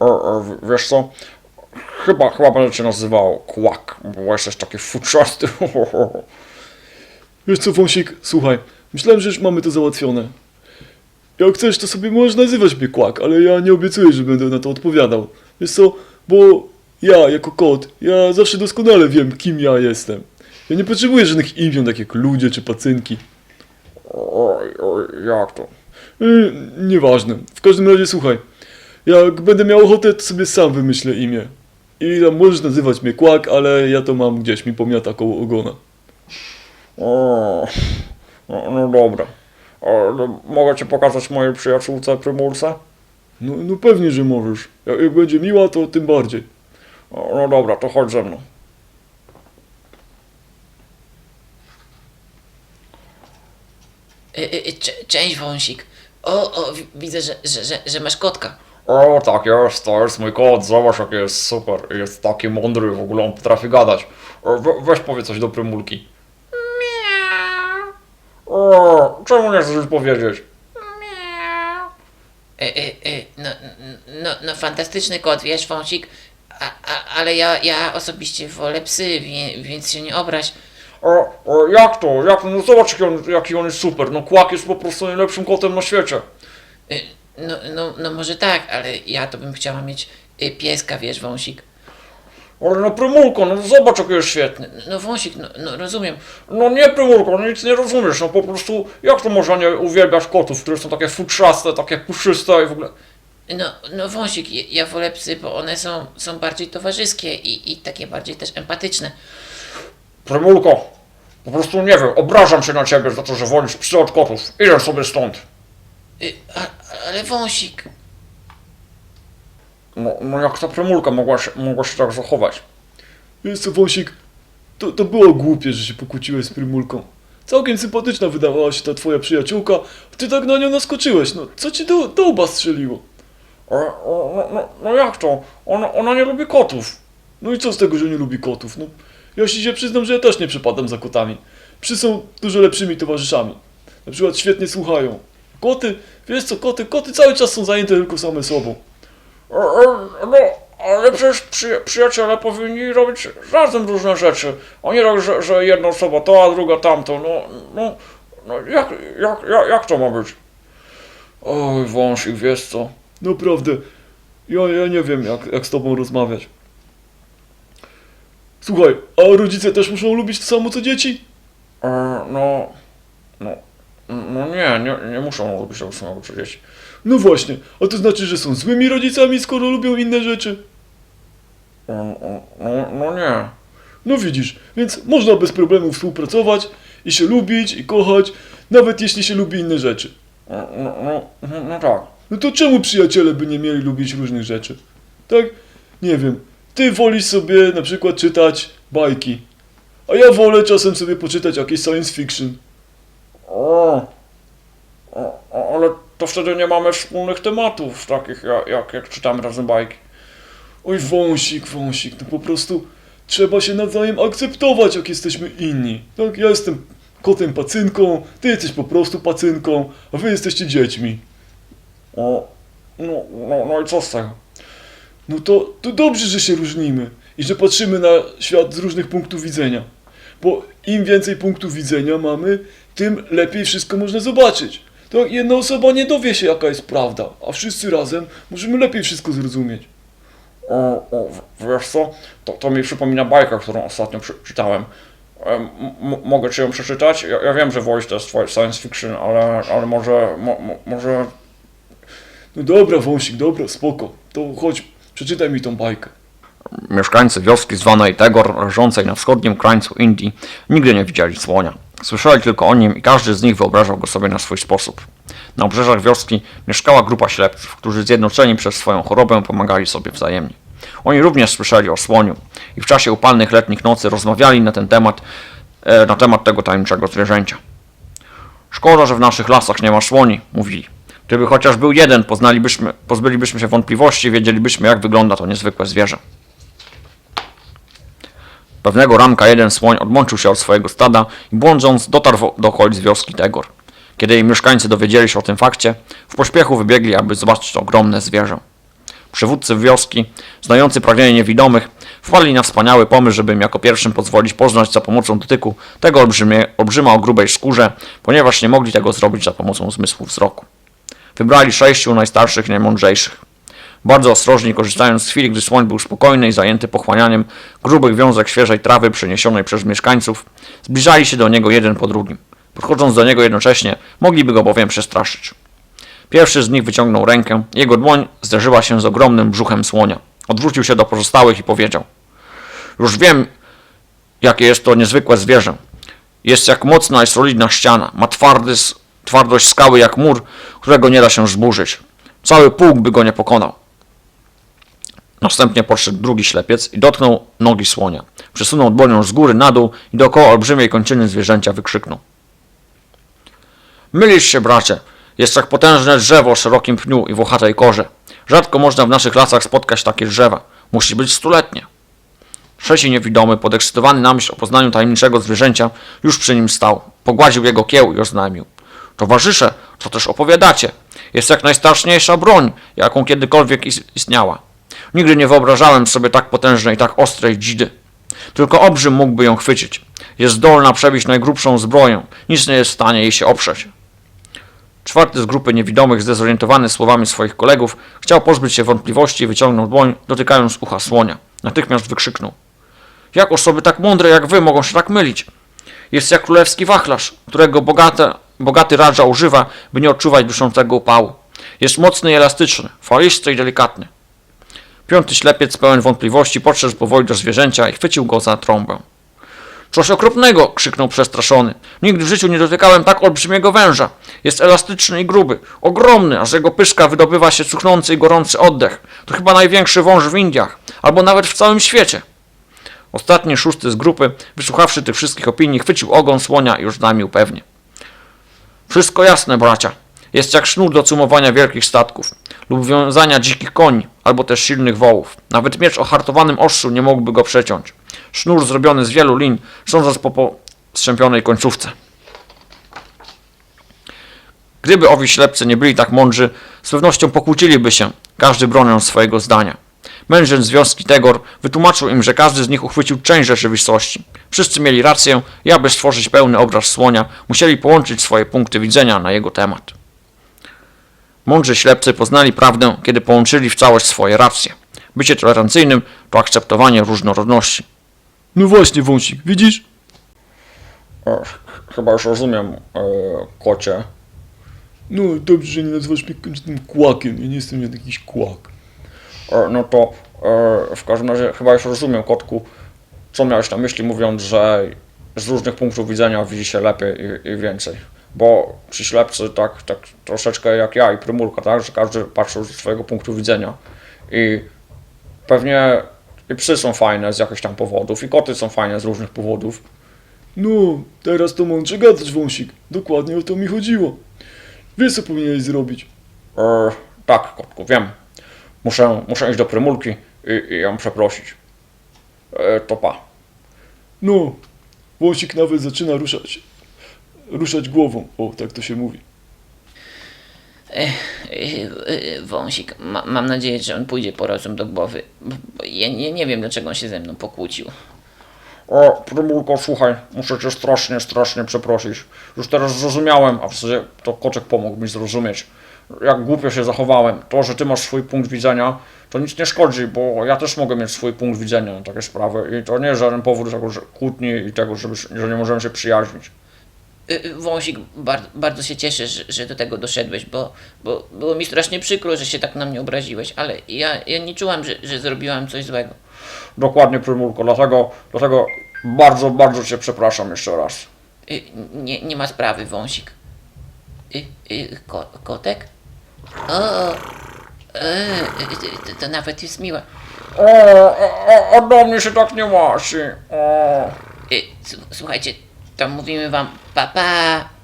E, e, w- wiesz co? Chyba, chyba będę cię nazywał Kłak, bo jesteś taki futrzasty. Wiesz co, Wąsik, słuchaj, myślałem, że już mamy to załatwione. Jak chcesz, to sobie możesz nazywać mnie Kłak, ale ja nie obiecuję, że będę na to odpowiadał. Wiesz co, bo ja, jako kot, ja zawsze doskonale wiem, kim ja jestem. Ja nie potrzebuję żadnych imion, tak jak ludzie czy pacynki. Oj, oj, jak to? Yy, nieważne. W każdym razie, słuchaj, jak będę miał ochotę, to sobie sam wymyślę imię. I tam możesz nazywać mnie Kłak, ale ja to mam gdzieś, mi pomiata koło ogona. O, no, no dobra. Ale mogę ci pokazać mojej przyjaciółce Prymulce? No, no pewnie, że możesz. Jak, jak będzie miła, to tym bardziej. O, No dobra, to chodź ze mną. Y, y, y, cze- Cześć wąsik. O, o, wi- widzę, że, że, że, że masz kotka. O, tak jest, to jest mój kot, zobacz jaki jest super, jest taki mądry, w ogóle on potrafi gadać. We, weź powiedz coś do Prymulki. O, czemu nie chcesz powiedzieć? Y, y, y, no, n- no, no fantastyczny kot, wiesz wąsik. A, a, ale ja, ja osobiście wolę psy, wie, więc się nie obraź. O, o, jak to, jak no zobacz jaki on, jaki on jest super, no Kłak jest po prostu najlepszym kotem na świecie. Y, No, no, no może tak, ale ja to bym chciała mieć y, pieska, wiesz wąsik. Ale no Prymulko, no zobacz jaki jest świetny. No wąsik, no, no rozumiem. No nie Prymulko, no nic nie rozumiesz, no po prostu jak to można nie uwielbiać kotów, które są takie futrzaste, takie puszyste i w ogóle... No, no wąsik, ja, ja wolę psy, bo one są, są bardziej towarzyskie i, i takie bardziej też empatyczne. Prymulko, po prostu nie wiem, obrażam się na ciebie za to, że wolisz psy od kotów. Idę sobie stąd. Y, a, ale wąsik, No, no jak ta Prymulka mogła się, mogła się tak zachować? Wiesz co, Wąsik, to, to było głupie, że się pokłóciłeś z Prymulką. Całkiem sympatyczna wydawała się ta twoja przyjaciółka, a ty tak na nią naskoczyłeś, no co ci do, do łba strzeliło? O, no, no, no jak to? Ona, ona nie lubi kotów. No i co z tego, że nie lubi kotów? No, ja się przyznam, że ja też nie przepadam za kotami. Psy są dużo lepszymi towarzyszami. Na przykład świetnie słuchają. Koty, wiesz co, koty, koty cały czas są zajęte tylko same sobą. No, ale przecież przy, przyjaciele powinni robić razem różne rzeczy. A nie tak, że, że jedna osoba to, a druga tamto. No, no, no jak, jak, jak, jak to ma być? Oj, wąsik, wiesz co? Naprawdę, ja, ja nie wiem, jak, jak z tobą rozmawiać. Słuchaj, a rodzice też muszą lubić to samo co dzieci? E, no, no, no nie, nie, nie muszą robić tego samego dzieci. No właśnie, a to znaczy, że są złymi rodzicami, skoro lubią inne rzeczy? E, No, no nie. No widzisz, więc można bez problemu współpracować i się lubić i kochać, nawet jeśli się lubi inne rzeczy. No, no, no, no tak. No to czemu przyjaciele by nie mieli lubić różnych rzeczy? Tak? Nie wiem. Ty wolisz sobie na przykład czytać bajki, a ja wolę czasem sobie poczytać jakieś science fiction. O, ale to wtedy nie mamy wspólnych tematów, takich jak, jak, jak czytamy razem bajki. Oj, wąsik, wąsik, to po prostu trzeba się nawzajem akceptować, jak jesteśmy inni. Tak, ja jestem kotem pacynką, ty jesteś po prostu pacynką, a wy jesteście dziećmi. O, no, no, no i co z tego? No to, to dobrze, że się różnimy i że patrzymy na świat z różnych punktów widzenia. Bo im więcej punktów widzenia mamy, tym lepiej wszystko można zobaczyć. Tak, jedna osoba nie dowie się, jaka jest prawda, a wszyscy razem możemy lepiej wszystko zrozumieć. O, o, wiesz co? To, to mi przypomina bajkę, którą ostatnio przeczytałem. Em, m- mogę ci ją przeczytać? Ja, ja wiem, że Voice to jest twoje science fiction, ale, ale może, mo, mo, może... No dobra, wąsik, dobra, spoko. To chodź, przeczytaj mi tą bajkę. Mieszkańcy wioski zwanej Tegor, leżącej na wschodnim krańcu Indii, nigdy nie widzieli słonia. Słyszeli tylko o nim i każdy z nich wyobrażał go sobie na swój sposób. Na obrzeżach wioski mieszkała grupa ślepców, którzy zjednoczeni przez swoją chorobę pomagali sobie wzajemnie. Oni również słyszeli o słoniu i w czasie upalnych letnich nocy rozmawiali na ten temat, e, na temat tego tajemniczego zwierzęcia. Szkoda, że w naszych lasach nie ma słoni, mówili. Gdyby chociaż był jeden, poznalibyśmy, pozbylibyśmy się wątpliwości, wiedzielibyśmy jak wygląda to niezwykłe zwierzę. Pewnego ranka jeden słoń odmączył się od swojego stada i błądząc dotarł do okolic wioski Tegor. Kiedy jej mieszkańcy dowiedzieli się o tym fakcie, w pośpiechu wybiegli, aby zobaczyć to ogromne zwierzę. przywódcy wioski, znający pragnienie niewidomych, wpadli na wspaniały pomysł, żeby im jako pierwszym pozwolić poznać za pomocą dotyku tego olbrzymie, olbrzyma o grubej skórze, ponieważ nie mogli tego zrobić za pomocą zmysłu wzroku. Wybrali sześciu najstarszych i najmądrzejszych. Bardzo ostrożnie korzystając z chwili, gdy słoń był spokojny i zajęty pochłanianiem grubych wiązek świeżej trawy przyniesionej przez mieszkańców, zbliżali się do niego jeden po drugim. Podchodząc do niego jednocześnie, mogliby go bowiem przestraszyć. Pierwszy z nich wyciągnął rękę, jego dłoń zderzyła się z ogromnym brzuchem słonia. Odwrócił się do pozostałych i powiedział: Już wiem, jakie jest to niezwykłe zwierzę. Jest jak mocna i solidna ściana, ma twardy, twardość skały jak mur, którego nie da się zburzyć. Cały pułk by go nie pokonał. Następnie podszedł drugi ślepiec i dotknął nogi słonia. Przesunął dłonią z góry na dół i dookoła olbrzymiej kończyny zwierzęcia wykrzyknął. Mylisz się, bracie. Jest jak potężne drzewo o szerokim pniu i włochatej korze. Rzadko można w naszych lasach spotkać takie drzewa. Musi być stuletnie. Trzeci niewidomy, podekscytowany na myśl o poznaniu tajemniczego zwierzęcia, już przy nim stał. Pogładził jego kieł i oznajmił. Towarzysze, co też opowiadacie? Jest jak najstraszniejsza broń, jaką kiedykolwiek is- istniała. Nigdy nie wyobrażałem sobie tak potężnej, tak ostrej dzidy. Tylko obrzym mógłby ją chwycić. Jest zdolna przebić najgrubszą zbroję. Nic nie jest w stanie jej się oprzeć. Czwarty z grupy niewidomych, zdezorientowany słowami swoich kolegów, chciał pozbyć się wątpliwości i wyciągnął dłoń, dotykając ucha słonia. Natychmiast wykrzyknął. Jak osoby tak mądre jak wy mogą się tak mylić? Jest jak królewski wachlarz, którego bogate, bogaty radża używa, by nie odczuwać duszącego upału. Jest mocny i elastyczny, falisty i delikatny. Piąty ślepiec pełen wątpliwości podszedł powoli do zwierzęcia i chwycił go za trąbę. Coś okropnego! krzyknął przestraszony. Nigdy w życiu nie dotykałem tak olbrzymiego węża. Jest elastyczny i gruby, ogromny, a z jego pyszka wydobywa się cuchnący i gorący oddech. To chyba największy wąż w Indiach, albo nawet w całym świecie. Ostatni, szósty z grupy, wysłuchawszy tych wszystkich opinii, chwycił ogon słonia i już znamił pewnie. Wszystko jasne, bracia. Jest jak sznur do cumowania wielkich statków lub wiązania dzikich koni, albo też silnych wołów. Nawet miecz o hartowanym ostrzu nie mógłby go przeciąć. Sznur zrobiony z wielu lin, sądząc po postrzępionej końcówce. Gdyby owi ślepcy nie byli tak mądrzy, z pewnością pokłóciliby się, każdy broniąc swojego zdania. Mężczyzn z wioski Tegor wytłumaczył im, że każdy z nich uchwycił część rzeczywistości. Wszyscy mieli rację i aby stworzyć pełny obraz słonia, musieli połączyć swoje punkty widzenia na jego temat. Mądrzy ślepcy poznali prawdę, kiedy połączyli w całość swoje racje. Bycie tolerancyjnym to akceptowanie różnorodności. No właśnie, wąsik, widzisz? chyba już rozumiem, kocie. No dobrze, że nie nazywasz mnie kończnym kłakiem. Ja nie jestem jakiś kłak. E, No to e, w każdym razie chyba już rozumiem, kotku, co miałeś na myśli, mówiąc, że z różnych punktów widzenia widzi się lepiej i, i więcej. Bo ci ślepcy tak, tak troszeczkę jak ja i Prymulka, tak, że każdy patrzył ze swojego punktu widzenia. I pewnie i psy są fajne z jakichś tam powodów, i koty są fajne z różnych powodów. No, teraz to mądrze gadać, wąsik. Dokładnie o to mi chodziło. Wiesz, co powinieneś zrobić. E, tak, kotku, wiem. Muszę, muszę iść do Prymulki i, i ją przeprosić. E, to pa. No, wąsik nawet zaczyna ruszać. Ruszać głową. O, tak to się mówi. Wąsik, ma, mam nadzieję, że on pójdzie po rozum do głowy. Ja nie, nie wiem, dlaczego on się ze mną pokłócił. O, Prymulko, słuchaj, muszę cię strasznie, strasznie przeprosić. Już teraz zrozumiałem, a w zasadzie to koczek pomógł mi zrozumieć, jak głupio się zachowałem. To, że ty masz swój punkt widzenia, to nic nie szkodzi, bo ja też mogę mieć swój punkt widzenia na takie sprawy i to nie jest żaden powód do tego, że kłótni i tego, żeby, że nie możemy się przyjaźnić. Y, y, Wąsik, bar, bardzo się cieszę, że, że do tego doszedłeś, bo, bo było mi strasznie przykro, że się tak na mnie obraziłeś, ale ja, ja nie czułam, że, że zrobiłam coś złego. Dokładnie, Prymulko, dlatego, dlatego bardzo, bardzo cię przepraszam jeszcze raz. Y, Nie, nie ma sprawy, Wąsik. Y, y, ko, kotek? O, y, to, nawet jest miłe. O, a, a, do mnie się tak nie. O. Y, s- Słuchajcie, to mówimy wam pa pa.